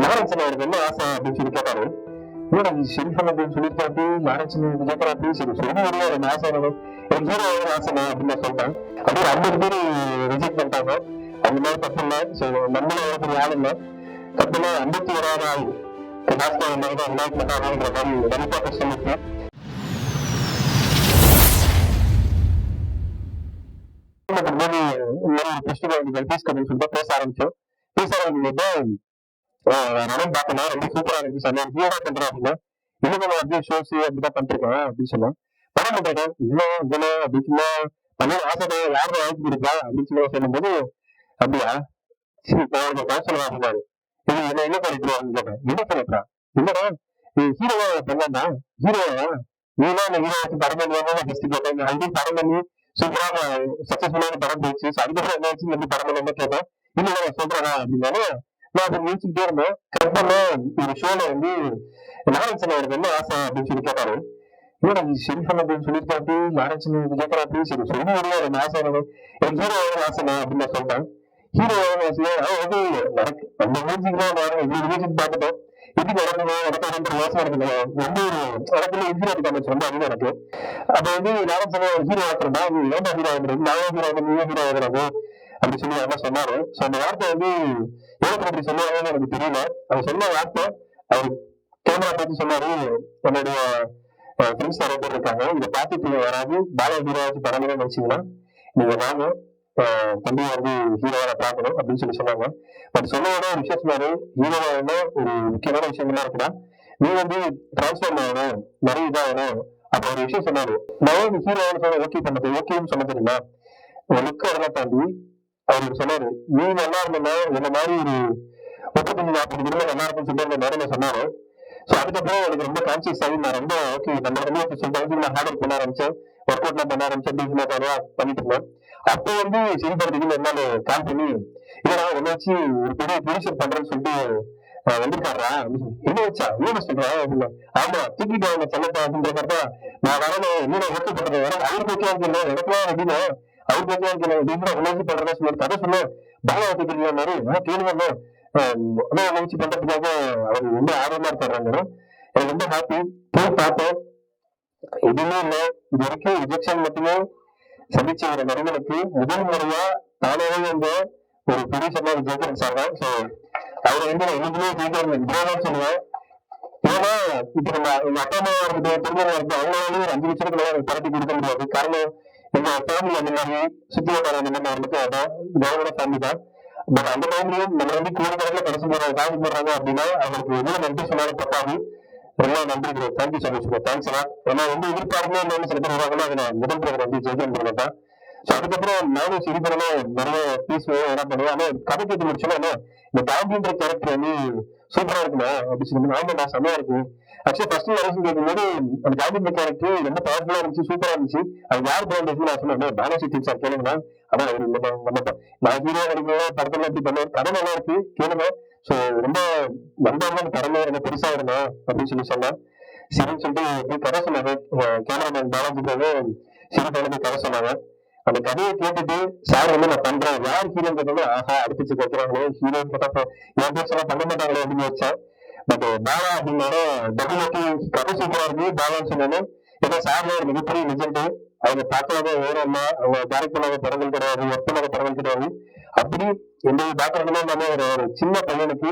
Lawrence அவருக்கு என்ன ஆசை அப்படின்னு சொல்லி கேட்டாரு? என்னடா நீ ஷெரீஃபன் அப்படின்னு சொல்லியிருக்காப்பி லாரன்ஸ் கேட்கறாப்பி சரி சொல்லி வரையா ரெண்டு ஆசை வேணும் எனக்கு ஹீரோ ஆசை நான் அப்படின்னு நான் சொல்லிட்டேன். அப்படியே ஐம்பது பேர் ரிஜெக்ட் பண்ணிட்டாங்க. அந்த மாதிரி தப்பு இல்லை. ஸோ நம்மளும் ஒரு ஆள் இல்லை. தப்பு ஐம்பத்தி ஓராவது ஆள். லாஸ்ட் ரெண்டாயிரத்தி பத்தாயிரம்ன்ற மாதிரி ரொம்ப கஷ்டம் இந்த மாதிரி இந்த மாதிரி ஃபெஸ்டிவல் பீஸ் பேச ஆரம்பிச்சோம். பேச ஆரம்பிக்கும்போது ரனம் பார்த்தோம்னா ரொம்ப சூப்பரா இருந்துச்சு சார் நான் ஹீரோ பண்றேன் அப்படின்னா இன்னும் நம்ம அப்படியே ஷோஸ் அப்படிதான் பண்ணிருக்கேன் அப்படின்னு சொன்னேன். படம் பண்றேன் இன்னும் இதெல்லாம் அப்படி சும்மா பண்ண ஆசை யாரும் வாங்கி கொடுக்கா அப்படின்னு சொல்லி சொல்லும்போது அப்படியா? சரி நான் உனக்கு காசு சொல்லுவேன் இது என்ன என்ன பண்ணிட்டு கேட்டேன். என்ன பண்ணிட்டா இல்லடா நீ ஹீரோவா பண்ணா ஹீரோவா நீனா அந்த ஹீரோ வச்சு படம் பண்ணுவாங்க ஃபர்ஸ்ட் கேட்டேன்? ஆல்ரெடி படம் பண்ணி சூப்பராக சக்சஸ்ஃபுல்லான படம் போயிடுச்சு. அதுக்கப்புறம் என்ன ஆச்சு படம் பண்ணாம கேட்டேன். இல்லை நான் சொல்றேன்? அப்படின்னாலும் நான் அதை நினைச்சுக்கிட்டே இருந்தேன் கரெக்டான இந்த ஷோல வந்து லாரன்ஸ் எனக்கு என்ன ஆசை அப்படின்னு சொல்லி கேட்டாரு. இல்லடா நீ ஷெரீஃபன் அப்படின்னு சொல்லியிருக்காப்பி லாரன்ஸ் கேட்கறாரு சரி சொல்லி வரையா ரெண்டு ஆசை வேணும் எனக்கு ஹீரோ ஆசை நான் அப்படின்னு நான் சொல்லிட்டேன். ஹீரோ ஆகணும் ஆசை அவன் வந்து நடக்கு அந்த மியூசிக் தான் இவ்வளவு மியூசிக் பார்த்துட்டோம் எப்படி நடக்கணும் நடக்கணுன்ற யோசனை இருக்குது ரொம்ப ஒரு இடத்துல இன்ஃபீரியாரிட்டி இருக்காங்க ரொம்ப அதிகம் எனக்கு அப்ப வந்து லாரன்ஸ் ஒரு ஹீரோ ஆக்குறதா நீ ஏன்டா ஹீரோ ஆகுறது? நான் ஹீரோ ஆகுறது? நீ ஹீரோ ஆகுறது? அப்படின்னு சொல்லி அண்ணா சொன்னாரு. சோ அந்த வார்த்தை வந்து எவ்வளவு அப்படி சொன்னாங்கன்னு எனக்கு தெரியல. அவர் சொன்ன வார்த்தை அவர் கேமரா பார்த்து சொன்னாரு. என்னுடைய ஃப்ரெண்ட்ஸ் நிறைய பேர் இருக்காங்க. இந்த பார்த்துட்டு யாராவது பாலா ஹீரோவாச்சு பரவாயில்ல நினைச்சீங்கன்னா நீங்க வாங்க. தம்பி வந்து ஹீரோவை பார்க்கணும் அப்படின்னு சொல்லி சொன்னாங்க. பட் சொன்னதோட ஒரு விஷயம் சொன்னாரு. ஹீரோவா ஒரு முக்கியமான விஷயம் என்ன இருக்குன்னா நீ வந்து டிரான்ஸ்ஃபார்ம் ஆகணும். நிறைய இதாகணும் அப்ப ஒரு விஷயம் சொன்னாரு. நான் வந்து ஹீரோவான ஓகே பண்ணது ஓகேன்னு சொன்ன தெரியுமா லுக் அதெல்லாம் தாண்டி அவருக்கு சொன்னாரு. நீ நல்லா இருந்தனா இந்த மாதிரி ஒரு முப்பத்தஞ்சு நாற்பது குடும்பம் நல்லா இருக்குன்னு சொல்லிட்டு அந்த நேரம் சொன்னாரு. சோ அதுக்கப்புறம் எனக்கு ரொம்ப கான்சியஸ் ஆகி நான் ரொம்ப ஓகே நம்ம ரொம்ப சொல்லிட்டு நான் ஹார்ட் ஒர்க் பண்ண ஆரம்பிச்சேன். ஒர்க் அவுட் பண்ண ஆரம்பிச்சேன் டியூஷன் தனியா பண்ணிட்டு இருந்தேன். அப்போ வந்து சிரிப்படுறதுக்கு என்னால கால் பண்ணி இல்லடா என்ன வச்சு ஒரு பெரிய ப்ரொடியூசர் பண்றேன்னு சொல்லிட்டு அஹ், வந்திருக்காரா என்ன வச்சா? என்ன சொல்றேன் அப்படின்னா. ஆமா தூக்கிட்டு அவங்க சொல்லப்பா. அப்படின்றப்ப நான் வரணும் என்னோட ஒர்க் பண்றது? எனக்கு அவருக்கு ஓகே இருக்குல்ல எனக்குலாம் எப்படின்னா அவருக்கு ஓகே இருக்குல்ல அப்படின்னு உணர்ச்சி பண்றதா சொல்லி கதை சொல்ல. பாலா வச்சுக்கிறீங்க மாதிரி நான் கேளுங்க அதான் உணர்ச்சி பண்றதுக்காக அவர் ரொம்ப ஆர்வமா இருக்காங்க எனக்கு ரொம்ப ஹாப்பி போய் பார்த்தோம் எதுவுமே இல்லை. இது வரைக்கும் ரிஜெக்ஷன் மட்டுமே சந்திச்ச ஒரு நடிகனுக்கு முதல் முறையா தானாவே வந்து ஒரு ப்ரொடியூசர்னா ஜெயகரன் சார் தான் ஸோ அவரை வந்து நான் என்னைக்குமே ஜெயகரன் ஜெயதான் சொல்லுவேன். ஏன்னா இப்ப நம்ம எங்க அப்பா அம்மா இருக்கட்டும் திருமணம் இருக்கு அவங்களாலேயும் ஒரு அஞ்சு லட்சத்துக்கு மேல பரப்பி கொடுக்க முடியாது. காரணம் உங்க ஃபேமிலி அந்த மாதிரி சுத்தி வட்டார அந்த மாதிரி அவங்களுக்கு அதான் கவர்மெண்ட் ஃபேமிலி தான் பட் அந்த டைம்லயும் நம்ம வந்து கோடிக்கணக்கில் கடைசி போடுறாங்க காசு போடுறாங்க அப்படின்னா அவங்களுக்கு எவ்வளவு நன்றி சொன்னாலும் தப்பாது. ரொம்ப நன்றி bro thank you so much bro thanks எல்லாம் ஏன்னா வந்து எதிர்பார்க்கவே இல்லாமல் சில பேர் வருவாங்கன்னா அது நான் முதல் பிறகு வந்து ஜெயிக்கன் பண்ண தான் ஸோ அதுக்கப்புறம் நானும் சரி பண்ணலாம் நிறைய பீஸ் என்ன பண்ணுவேன். ஆனால் கதை கேட்டு முடிச்சோன்னா இந்த தாண்டின்ற கேரக்டர் வந்து சூப்பரா இருக்குமா? அப்படி சொல்லி ஆமாடா செம்மையா இருக்கு. ஆக்சுவலி ஃபர்ஸ்ட் வரைக்கும் கேட்கும்போது அந்த காந்தி கேரக்டர் ரொம்ப பவர்ஃபுல்லா இருந்துச்சு சூப்பரா இருந்துச்சு. அது யார் பிராண்ட் நான் சொன்னேன். பாலாஜி டீம் சார் கேளுங்க அதான் அவர் நம்ம நான் ஹீரோ நடிக்கிறோம் படத்துல எப்படி பண்ணுவோம் கதை நல்லா இருக்கு கேளுங்க. சோ ரொம்ப வந்தவங்க திறமை ரொம்ப பெருசா இருந்தோம் அப்படின்னு சொல்லி சொன்னேன். சரின்னு சொல்லிட்டு போய் கதை சொன்னாங்க. கேமராமேன் பாலாஜிக்காக சிறு பண்ணி கதை சொன்னாங்க. அந்த கதையை கேட்டுட்டு சார் வந்து நான் பண்றேன். யார் ஹீரோன்னு கேட்டாலும் ஆஹா அடிச்சு வைக்கிறாங்களோ ஹீரோன்னு கேட்டா என் பேர் பண்ண மாட்டாங்களோ அப்படின்னு வச்சேன் பட் பாலா அப்படின்னாலும் டபுள் கதை சூப்பரா இருக்கு பாலான்னு சொன்னாலும் ஏன்னா சார்ல ஒரு மிகப்பெரிய லிஜெண்ட் அவங்க பார்க்காத ஓரம் அவங்க டேரக்ட் பண்ணாத படங்கள் கிடையாது ஒர்க் பண்ணாத படங்கள் கிடையாது. அப்படி எந்த பேக்ரவுண்ட்ல இல்லாம ஒரு ஒரு சின்ன பையனுக்கு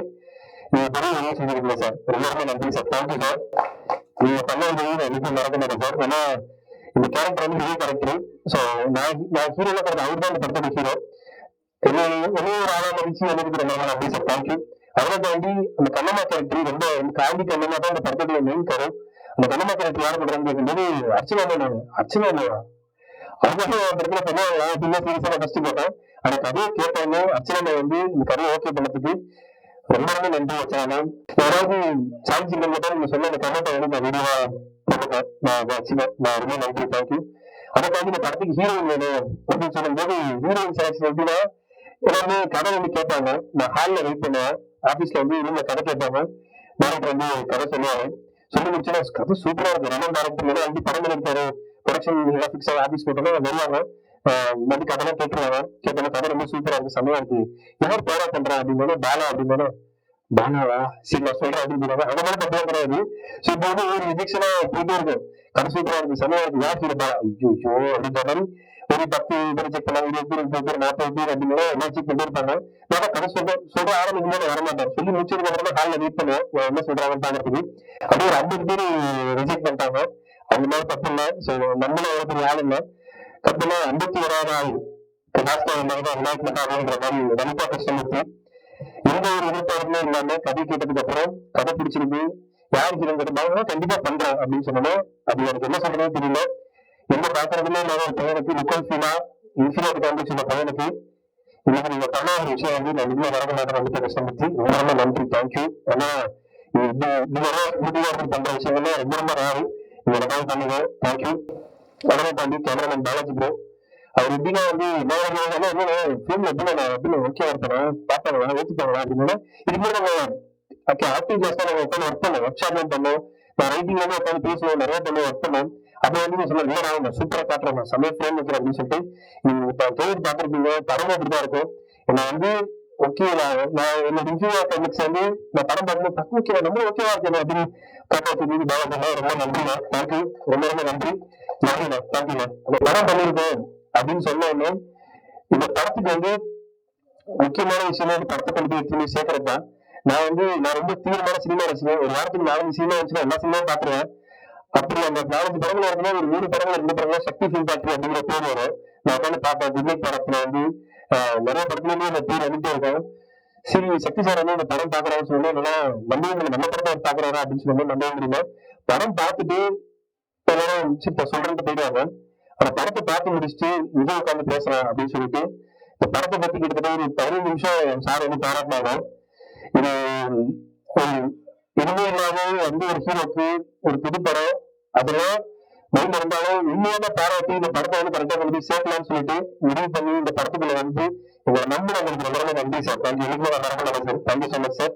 நீங்க பெரிய உதவி செஞ்சிருக்கீங்க சார். ரொம்ப ரொம்ப நன்றி சார். Thank you sir. நீங்க பண்ண உதவி நான் என்னைக்கும் மறக்க மாட்டேன் சார். ஏன்னா இந்த கேரக்டர் வந்து இதே கேரக்டர் ஸோ நான் நான் ஹீரோல கிடையாது அவர் தான் இந்த படத்தோட ஹீரோ என்ன ஒரு ஆளா மதிச்சு எனக்கு ரொம்ப ரொம்ப நன்றி சார். தேங்க்யூ அதை தாண்டி அந்த கண்ணம்மா கேரக்டர் ரொம்ப காந்தி கண்ணம்மா தான் அந்த படத்தோட மெயின் கரும் அந்த கண்ணம்மா கேரக்டர் யார் பண்றாங்கன்னு கேட்கும்போது அர்ச்சனா நான் அர்ச்சனா இல்லையா அவங்க படத்துல பண்ணுவாங்க அப்படின்னா சீரியஸா ஃபர்ஸ்ட் போட்டேன். அந்த கதையை கேட்டாங்க அர்ச்சனா வந்து இந்த கதையை ஓகே பண்ணதுக்கு ரொம்ப ரொம்ப நன்றி வச்சாங்க யாராவது சான்ஸ் இல்லை மட்டும் நீங்க சொன்ன அந்த கண்ணத்தை வந்து நான் வீடியோவா போட்டுட்டேன் நான் வச்சுக்கேன் நான் ரொம்ப நன்றி. தேங்க்யூ அதை இந்த படத்துக்கு ஹீரோயின் வேணும் அப்படின்னு சொல்லும்போது ஹீரோயின் செலக்ஷன் எப்படின்னா எல்லாமே கதை வந்து கேட்பாங்க. நான் ஹாலில் வெயிட் பண்ணுவேன். ஆபீஸ்ல வந்து இவங்க கதை கேட்பாங்க. டேரக்டர் வந்து கதை சொல்லுவாங்க சொல்லி முடிச்சா கதை சூப்பரா இருக்கு ரமன் டேரக்டர் வந்து படம் எடுத்தாரு ப்ரொடக்ஷன் எல்லாம் ஃபிக்ஸ் ஆகி ஆபீஸ் போட்டோம்னா வருவாங்க. வந்து கதைலாம் கேட்டுருவாங்க. கேட்டாலும் கதை ரொம்ப சூப்பரா இருக்கு. செம்மையா இருக்கு. யார் பேரா பண்றா அப்படின்னாலும் பாலா அப்படின்னாலும் பானாவா சரி நான் சொல்றேன் அப்படின்னு அந்த மாதிரி தப்பா கிடையாது. சோ இப்போ வந்து ஒரு ரிஜெக்ஷனா போயிட்டே இருக்கும். கடைசி சூப்பரா இருக்கு செம்மையா இருக்கு. யார் ஃபீல் பண்ணா ஐயோ அப்படின்ற மாதிரி ஒரு பத்து பேர் செக் பண்ணாங்க இருபது பேர் முப்பது பேர் நாற்பது பேர் அப்படின்னு எல்லாம் செக் பண்ணிட்டு இருப்பாங்க நான் கடைசி சொல்ற சொல்ற ஆரம்பிக்கும் போது வரமாட்டேன் சொல்லி முடிச்சதுக்கு அப்புறமா காலில் வெயிட் பண்ணுவேன் என்ன சொல்றாங்கன்னு பாக்குறதுக்கு அப்படியே ஒரு ஐம்பது பேர் ரிஜெக்ட் பண்ணிட்டாங்க. அந்த மாதிரி தப்பு இல்லை. ஸோ நம்மளும் அவ்வளவு பெரிய ஆள் இல்லை. தப்புல ஐம்பத்தி ஓராவது ஆள். லாஸ்ட் தான் அனாய்மெண்ட் ஆகுன்ற மாதிரி ரொம்ப கஷ்டமுத்து எந்த ஒரு எதிர்பார்ப்புமே இல்லாம கதை கேட்டதுக்கு அப்புறம் கதை பிடிச்சிருக்கு. யாருக்கு ஹீரோ கேட்டாலும் கண்டிப்பா பண்றேன் அப்படின்னு சொன்னோம் அது எனக்கு என்ன சொல்றதுன்னு தெரியல. நம்ம பாக்குறதுமே நான் ஒரு பையனுக்கு நிக்கோல் ஃபீலா இன்ஃபினிட்டி காம்பிக்ஸ் இந்த பையனுக்கு இன்னைக்கு நீங்க பண்ண ஒரு விஷயம் வந்து நான் இந்தியா வர மாட்டேன். ரொம்ப கஷ்டப்பட்டு ரொம்ப ரொம்ப நன்றி. தேங்க்யூ ஏன்னா இது இது பண்ற விஷயங்கள்ல. ரொம்ப ரொம்ப ரேரு நீங்க எனக்காக பண்ணுங்க. தேங்க்யூ அதனை தாண்டி கேமராமேன் பாலாஜி ப்ரோ அவர் எப்படின்னா வந்து ஃபிலிம்ல எப்படி நான் எப்படி ஓகே ஒருத்தரேன் பார்ப்பாங்களா ஏற்றுப்பாங்களா அப்படின்னா இது மாதிரி நம்ம ஓகே ஆக்டிவ் கிளாஸ் நாங்கள் உட்காந்து ஒர்க் பண்ணோம். ஒர்க் ஷாப்லாம் பண்ணோம். நான் ரைட்டிங் உட்காந்து பேசுவோம். நிறைய பண்ணி ஒர்க் பண்ணோம். அப்போ வந்து நான் சொன்னேன் இல்லை நான் சூப்பரா காட்டுறேன் நான் செமையா ஃப்ரேம் வைக்கிறேன் அப்படின்னு சொல்லிட்டு நீங்க இப்போ பார்த்துருப்பீங்க படம் அப்படிதான் இருக்கும். என்ன வந்து ஓகே நான் நான் என்னோட ரிவ்யூ காமிக்ஸ் வந்து நான் படம் பார்க்கும்போது தப்பு ஓகே ரொம்ப ஓகேவா இருக்கேன் அப்படின்னு காப்பாற்றி சொல்லி பாலா ரொம்ப நன்றிண்ணா தேங்க்யூ ரொம்ப ரொம்ப நன்றி. நன்றிண்ணா தேங்க்யூண்ணா அந்த படம் பண்ணியிருக்கேன் அப்படின்னு சொன்ன உடனே இந்த படத்துக்கு வந்து முக்கியமான விஷயம் வந்து படத்தை கொண்டு போய் எடுத்து சேர்க்கறது தான் நான் வந்து நான் ரொம்ப தீவிரமான சினிமா ரசிக்கிறேன் ஒரு வாரத்துக்கு நாலஞ்சு சினிமா வச்சுன்னா எல்லா சினிமாவும் பாத்துருவேன் அப்படி அந்த நாலஞ்சு படங்கள் இருக்கும்போது ஒரு மூணு படங்கள் ரெண்டு படங்கள் சக்தி ஃபிலிம் ஃபேக்டரி அப்படிங்கிற பேர் வரும். நான் உட்காந்து பார்ப்பேன். விஜய் படத்துல வந்து ஆஹ், நிறைய படத்துலயுமே அந்த பேர் வந்துட்டே இருக்கேன் சரி சக்தி சார் வந்து இந்த படம் பாக்குறான்னு சொல்லி நல்லா நம்பவே நல்ல படத்தை அவர் பாக்குறாரா அப்படின்னு சொல்லி நம்பவே முடியல படம் பார்த்துட்டு எல்லாரும் சரி இப்ப போயிடுவாங்க. அந்த படத்தை பார்த்து முடிச்சுட்டு இங்கே உட்காந்து பேசுறேன் அப்படின்னு சொல்லிட்டு இந்த படத்தை பத்தி கிட்டத்தட்ட ஒரு பதினஞ்சு நிமிஷம் சார் வந்து பாராட்டினாங்க. இது ஒரு இனிமே இல்லாத வந்து ஒரு ஹீரோக்கு ஒரு புது அதுல மைண்ட் இருந்தாலும் உண்மையான பாராட்டி இந்த படத்தை வந்து கரெக்டா கொண்டு போய் சேர்க்கலாம்னு சொல்லிட்டு முடிவு பண்ணி இந்த படத்துக்குள்ள வந்து உங்களை நம்பி நம்மளுக்கு ரொம்ப ரொம்ப நன்றி. சார் தேங்க்யூ எனக்கு நன்றி sir. Thank you so much sir